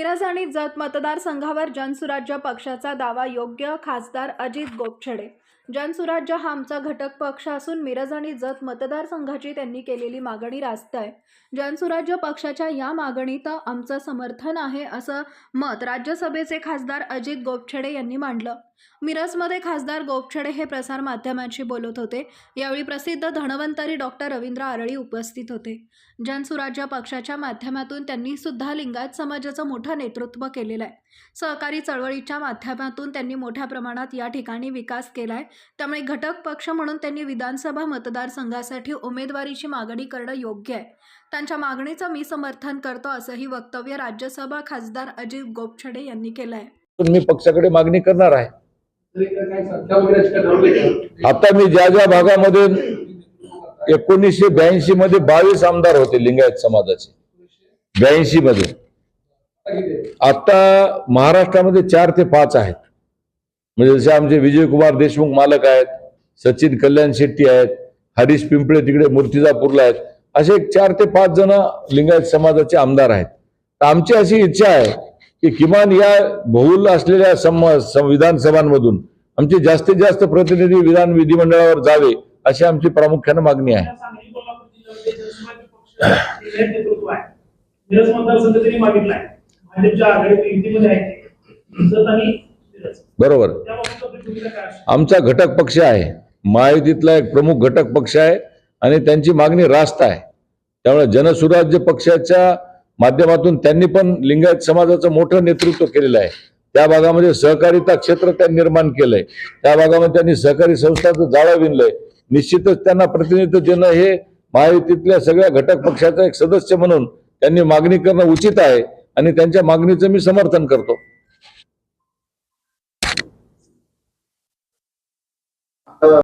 मिरज आणि जत मतदारसंघावर जनसुराज्य पक्षाचा दावा योग्य खासदार अजित गोपछडे. जनसुराज्य हा आमचा घटक पक्ष असून मिरज आणि जत मतदारसंघाची त्यांनी केलेली मागणी रास्त आहे. जनसुराज्य पक्षाच्या या मागणीत आमचं समर्थन आहे असं मत राज्यसभेचे खासदार अजित गोपछडे यांनी मांडलं. मिरजमध्ये खासदार गोपछडे हे प्रसार माध्यमांशी बोलत होते. यावेळी प्रसिद्ध धनवंतरी डॉक्टर रवींद्र आरळी उपस्थित होते. जनसुराज्य पक्षाच्या माध्यमातून त्यांनी सुद्धा लिंगायत समाजाचं मोठं नेतृत्व केलेलं आहे. सहकारी चळवळीच्या माध्यमातून त्यांनी मोठ्या प्रमाणात या ठिकाणी विकास केला आहे त्यामुळे घटक पक्ष म्हणून त्यांनी विधानसभा मतदारसंघासाठी उमेदवारीची मागणी करणं योग्य आहे. त्यांच्या मागणीचं मी समर्थन करतो असंही वक्तव्य राज्यसभा खासदार अजित गोपछडे यांनी केलं आहे मी पक्षाकडे मागणी करणार आहे. आता मी ज्या ज्या भागामध्ये एकोणीसशे ब्याऐंशी मध्ये बावीस आमदार होते लिंगायत समाजाचे ब्याऐंशी मध्ये. आता महाराष्ट्रामध्ये चार ते पाच आहेत. म्हणजे जसे आमचे विजयकुमार देशमुख मालक आहेत सचिन कल्याण शेट्टी आहेत हरीश पिंपळे तिकडे मूर्तिजापूरला आहेत. असे एक चार ते पाच जण लिंगायत समाजाचे आमदार आहेत. तर आमची अशी इच्छा आहे की किमान या बहुल असलेल्या सम सम- विधानसभांमधून आमचे जास्तीत जास्त प्रतिनिधी विधान विधिमंडळावर जावे अशी आमची प्रामुख्याने मागणी आहे. बरोबर? आमचा घटक पक्ष आहे. महायुतीतला एक प्रमुख घटक पक्ष आहे आणि त्यांची मागणी रास्त आहे. त्यामुळे जनसुराज्य पक्षाच्या माध्यमातून त्यांनी पण लिंगायत समाजाचं मोठं नेतृत्व केलेलं आहे. त्या भागामध्ये सहकारिता क्षेत्र त्यांनी निर्माण केलंय. त्या भागामध्ये त्यांनी सहकारी संस्थांचं जाळं विणलंय. निश्चितच त्यांना प्रतिनिधित्व देणं हे महायुतीतल्या सगळ्या घटक पक्षाचा एक सदस्य म्हणून त्यांनी मागणी करणं उचित आहे. आणि त्यांच्या मागणीचं मी समर्थन करतो.